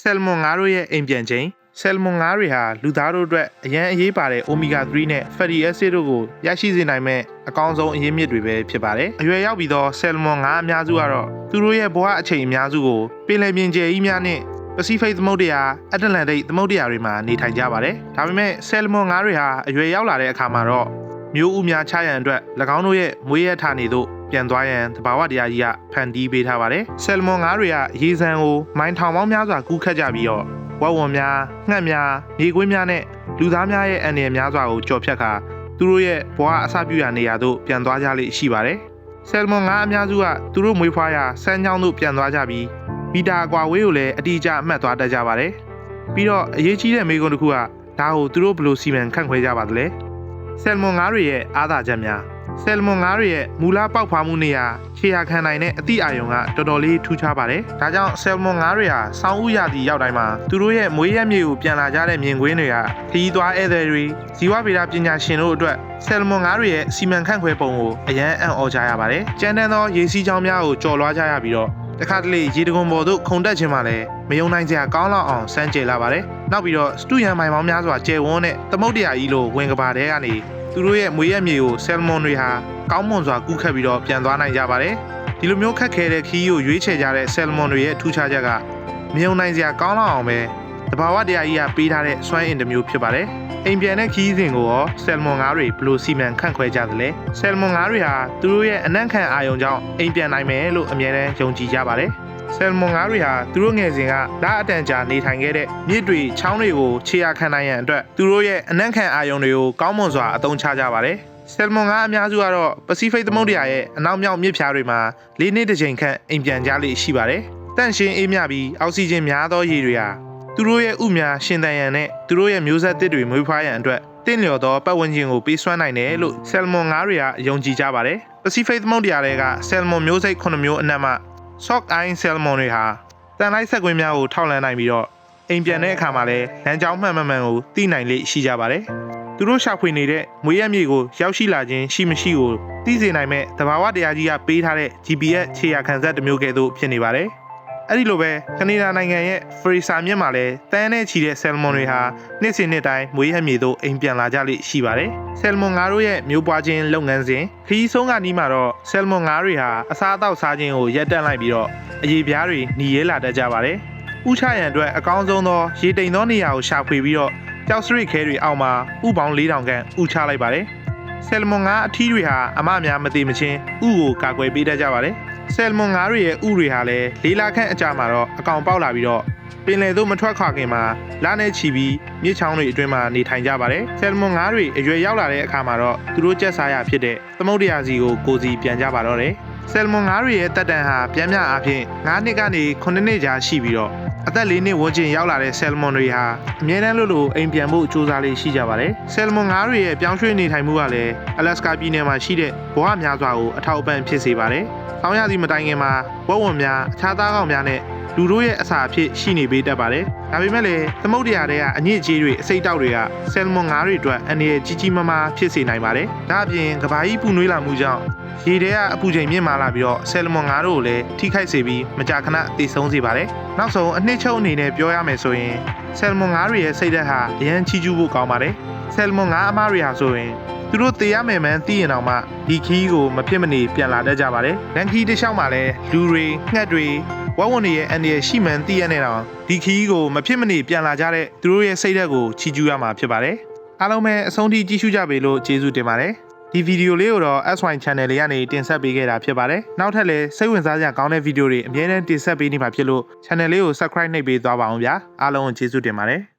ဆယ်မွန်ငါးတို့ရဲ့အိမ်ပြန်ချိန်ဆယ်မွန်ငါးတွေဟာလူသားတို့အတွက်အရန်အရေးပါတဲ့ omega 3နဲ့ fatty acid တို့ကိုရရှိစေနိုင်မဲ့အကောင်းဆုံးအရင်းမြစ်တွေပဲဖြစ်ပါတယ်။အရွယ်ရောက်ပြီးသောဆယ်မွန်ငါးအများစုကတော့သူတို့ရဲ့ဘဝအချိန်အများစုကိုပင်လယ်ပြင်ကျယ်ကြီးများနဲ့ပစိဖိတ်သမုဒ္ဒရာအတ္တလန္တိတ်သမုဒ္ဒရာတွေမှာနေထိုင်ကြပါတယ်။ဒါပေမဲ့ဆယ်မွန်ငါးတွေဟာအရွယ်ရောက်လာတဲ့အခါမှာတော့မျိုးဥများချရန်အတွက်၎င်းတို့ရဲ့မွေးရဌာနေတို့ ပြန်သွားရန်သဘာဝတရားကြီးကဖန်တီးပေးထားပါတယ်။ဆယ်မွန်ငါးတွေကရေစံကိုမိုင်ထောင်ပေါင်းများစွာကူးခတ်ကြပြီးတော့ဝက်ဝံများငှက်များမြေကွင်းများနဲ့လူသားများရဲ့အန္တရာယ်များစွာကိုကြော်ဖြတ်ခါသူတို့ရဲ့ဘဝအစပြုရာနေရာသို့ပြန်သွားကြလိမ့်ရှိပါတယ်။ဆယ်မွန်ငါးအများစုကသူတို့မွေးဖွားရာစမ်းချောင်းသို့ပြန်သွားကြပြီးမီတာအကွာဝေးကိုလည်းအတိအကျအမှတ်သွားတတ်ကြပါတယ်။ပြီးတော့အရေးကြီးတဲ့မေးခွန်းတစ်ခုကဒါကိုသူတို့ဘယ်လိုစီမံခန့်ခွဲကြပါသလဲ။ဆယ်မွန်ငါးတွေရဲ့အားသာချက်များ ဆယ်မွန်ငါးတွေရဲ့မူလပေါက်ဖွားမှုနေရာခြေရာခံနိုင်တဲ့အသည့်အာယုံကတော်တော်လေးထူးခြားပါတယ်။ဒါကြောင့်ဆယ်မွန်ငါးတွေဟာစောင်းဥရာသီရောက်တိုင်းမှာသူတို့ရဲ့မွေးရက်မြေကိုပြန်လာကြတဲ့မြင်ကွင်းတွေကခရီးသွားဧည့်သည်တွေဇီဝဗေဒပညာရှင်တို့အတွက်ဆယ်မွန်ငါးတွေရဲ့စီမံခန့်ခွဲပုံကိုအရန်အံ့ဩကြရပါတယ်။ကျန်းတန်းသောရေစီးကြောင်းများကိုကြော်လွှားကြရပြီးတော့ တခါတလေရေတံခွန်ပေါ်သို့ခုန်တက်ခြင်းမှလည်းမယုံနိုင်စရာကောင်းလောက်အောင်စမ်းကြယ်လာပါတယ်။နောက်ပြီးတော့စတူယန်မိုင်ပေါင်းများစွာကျယ်ဝန်းတဲ့သမုတ်တရာကြီးလိုဝင်ကဘာတဲကနေသူတို့ရဲ့မွေရက်မြေကိုဆယ်မွန်တွေဟာကောင်းမွန်စွာကူးခတ်ပြီးတော့ပြန်သွားနိုင်ကြပါတယ်။ဒီလိုမျိုးခက်ခဲတဲ့ခီးကိုရွေးချယ်ကြတဲ့ဆယ်မွန်တွေရဲ့ထူးခြားချက်ကမယုံနိုင်စရာကောင်းလောက်အောင်ပဲတဘာဝတရားကြီးကပေးထားတဲ့စွမ်းအင်တစ်မျိုးဖြစ်ပါတယ်။ အိမ်ပြန်တဲ့ခီးစဉ်ကိုရောဆယ်မွန်ငါးတွေဘယ်လိုစီမံခန့်ခွဲကြသလဲ။ဆယ်မွန်ငါးတွေဟာသူတို့ရဲ့အနံ့ခံအာယုံကြောင့်အိမ်ပြန်နိုင်မယ်လို့အမြဲတမ်းယုံကြည်ကြပါတယ်။ဆယ်မွန်ငါးတွေဟာသူတို့ငယ်စဉ်ကဓာတ်အတန်ကြာနေထိုင်ခဲ့တဲ့မြစ်တွေချောင်းတွေကိုခြေရာခံနိုင်ရန်အတွက်သူတို့ရဲ့အနံ့ခံအာယုံတွေကိုကောင်းမွန်စွာအသုံးချကြပါတယ်။ဆယ်မွန်ငါးအများစုကတော့ပစိဖိတ်သမုဒ္ဒရာရဲ့အနောက်မြောက်မြစ်ဖြားတွေမှာလေးနှစ်တစ်ချိန်ခန့်အိမ်ပြန်ကြလေ့ရှိပါတယ်။တန့်ရှင်းအေးမြပြီးအောက်ဆီဂျင်များသောရေတွေဟာ သူတို့ရဲ့ဥများရှင်သန်ရန်နဲ့သူတို့ရဲ့မျိုးဆက်သစ်တွေမွေးဖွားရန်အတွက်တင့်လျော်သောပတ်ဝန်းကျင်ကိုပေးစွမ်းနိုင်တယ်လို့ဆယ်မွန်ငါးတွေကယုံကြည်ကြပါတယ်။ပစိဖိတ်သမုဒ္ဒရာတွေကဆယ်မွန်မျိုးစိတ်9မျိုးအနက်မှ Sock Eye Salmon တွေဟာတန်လိုက်ဆက်ကွင်းများကိုထောက်လန်းနိုင်ပြီးတော့အိမ်ပြန်တဲ့အခါမှာလည်းလမ်းကြောင်းမှန်မှန်မှန်ကိုသိနိုင်လေရှိကြပါတယ်။သူတို့ရှာဖွေနေတဲ့မွေးရမြေကိုရောက်ရှိလာခြင်းရှိမရှိကိုသိစေနိုင်မဲ့သဘာဝတရားကြီးကပေးထားတဲ့ GPS ခြေရာခံစက်တစ်မျိုးကဲ့သို့ဖြစ်နေပါတယ်။ အဲ့ဒီလိုပဲကနေဒါနိုင်ငံရဲ့ Fraser မြစ်မှာလည်းတန်းနဲ့ချီတဲ့ salmon တွေဟာနှစ်စဉ်နှစ်တိုင်းမွေးရမြေသို့အိမ်ပြန်လာကြလိမ့်ရှိပါတယ်။ salmon ငါးတို့ရဲ့မျိုးပွားခြင်းလုပ်ငန်းစဉ်ခရီးဆုံးကနီးမှာတော့ salmon ငါးတွေဟာအစားအသောက်စားခြင်းကိုရပ်တန့်လိုက်ပြီးတော့အရေပြားတွေหนีရဲလာတတ်ကြပါတယ်။ဥချရန်အတွက်အကောင်းဆုံးသောရေတိမ်သောနေရာကိုရှာဖွေပြီးတော့ကြောက်စရိတ်ခဲတွေအောက်မှာဥပေါင်း4000ခန့်ဥချလိုက်ပါတယ်။ဆယ်မွန်ငါးအထီးတွေဟာအမအများမသိမချင်းဥကိုကာကွယ်ပေးတတ်ကြပါတယ်။ ဆယ်မွန်ငါးတွေရဲ့ဥတွေဟာလည်းလေးလာခန့်အကြာမှာတော့အကောင်ပေါက်လာပြီးတော့ပင်လယ်သို့မထွက်ခွာခင်မှာလနဲ့ချီပြီးမြစ်ချောင်းတွေအတွင်းမှာနေထိုင်ကြပါတယ်။ဆယ်မွန်ငါးတွေအရွယ်ရောက်လာတဲ့အခါမှာတော့သူတို့ကျက်စားရဖြစ်တဲ့သမုဒ္ဒရာစီကိုကိုစီပြန်ကြပါတော့တယ်။ ဆယ်မွန်ငါးတွေရဲ့တက်တန်ဟာပြန်မြအားဖြင့်9နှစ်ကနေ9နှစ်ကြာရှိပြီးတော့အသက်၄နှစ်ဝန်းကျင်ရောက်လာတဲ့ဆယ်မွန်တွေဟာအမြဲတမ်းလို့လို့အိမ်ပြန်ဖို့စူးစမ်းလေးရှိကြပါတယ်။ဆယ်မွန်ငါးတွေရဲ့ပြောင်းရွှေ့နေထိုင်မှုကလည်းအလက်စကာပြည်နယ်မှာရှိတဲ့ဘဝများစွာကိုအထောက်အပံ့ဖြစ်စေပါတယ်။ဆောင်းရသည့်မတိုင်ခင်မှာဝက်ဝံများအခြားသားကောင်များနဲ့ လူတို့ရဲ့အစာအဖြစ်ရှိနေပေးတတ်ပါတယ်။ဒါပေမဲ့လည်းသမုဒ္ဒရာတွေကအညစ်အကြေးတွေအစိတ်တောက်တွေကဆယ်မွန်ငါးတွေအတွက်အန္တရာယ်ကြီးကြီးမားမားဖြစ်စေနိုင်ပါတယ်။ဒါအပြင်ကဘာကြီးပူနွေးလာမှုကြောင့်ရေထဲကအပူချိန်မြင့်မာလာပြီးတော့ဆယ်လမွန်ငါးတို့ကိုလည်းထိခိုက်စေပြီးမကြာခဏတည်ဆုံးစေပါတယ်။နောက်ဆုံးအနှစ်ချုပ်အနေနဲ့ပြောရမယ်ဆိုရင်ဆယ်လမွန်ငါးတွေရဲ့စိတ်ဓာတ်ဟာအရန်ချီးကျူးဖို့ကောင်းပါတယ်။ဆယ်လမွန်ငါးအမားတွေဟာဆိုရင်သူတို့တေးရမယ်မှန်းသိရင်တော့မှဒီခီးကိုမဖြစ်မနေပြန်လာတတ်ကြပါတယ်။လန်ခီးတစ်လျှောက်မှာလည်းလူတွေငှက်တွေ ဝက်ဝံတွေရဲ့အန်ဒီရဲ့ရှိမှန်းသိရတဲ့တော့ဒီခီးကိုမဖြစ်မနေပြန်လာကြတဲ့သူတို့ရဲ့စိတ်ဓာတ်ကိုချီးကျူးရမှာဖြစ်ပါတယ်။အားလုံးပဲအဆုံးထိကြည့်ရှုကြပေလို့ကျေးဇူးတင်ပါတယ်။ဒီဗီဒီယိုလေးကိုတော့ SY Channel လေးကနေတင်ဆက်ပေးခဲ့တာဖြစ်ပါတယ်။နောက်ထပ်လည်းစိတ်ဝင်စားစရာကောင်းတဲ့ဗီဒီယိုတွေအများနဲ့တင်ဆက်ပေးနေမှာဖြစ်လို့ Channel လေးကို Subscribe နှိပ်ပေးသွားပါအောင်ဗျာ။အားလုံးကိုကျေးဇူးတင်ပါတယ်။